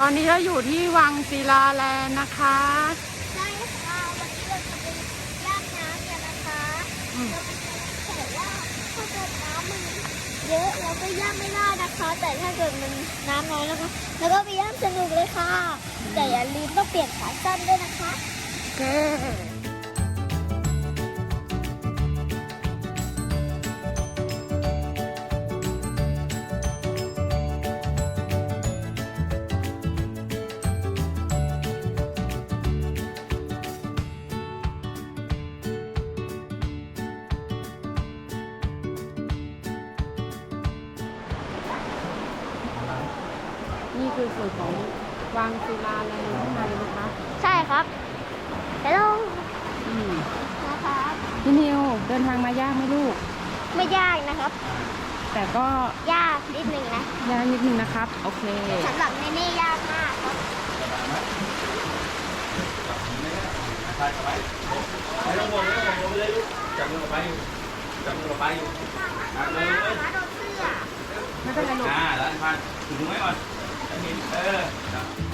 ตอนนี้เราอยู่ที่วังศิลาแลนด์นะคะใช่ค่ะวันนี้เราจะไปย่างน้ำกันนะคะอืมแต่ว่าถ้าเกิดน้ำมันเยอะเราก็ย่างไม่ได้นะคะ แต่ถ้าเกิดมันน้ำน้อยแล้วก็แล้วก็ไปย่างสนุกเลยค่ะ แต่อย่าลืมต้องเปลี่ยนขาสั้นด้วยนะคะโอเค นี่คือส่วนของวังศิลาแลนด์ข้างในนะคะใช่ครับฮัลโหลอืมนะครับ พี่นิวเดินทางมายากไหมลูก ไม่ยากนะครับ แต่ก็ยากนิดนึงนะยากนิดนึงนะครับ โอเค สำหรับเนเน่ยากมากครับไม่ต้องห่วงไม่ต้องห่วงลงไปเลยลูกจับมือกับไปอยู่จับมือกับไปอยู่อะเลยเลยหมาโดนเสื้อไม่เป็นไรลูกอ่าแล้วพันถึงไว้ก่อน เออ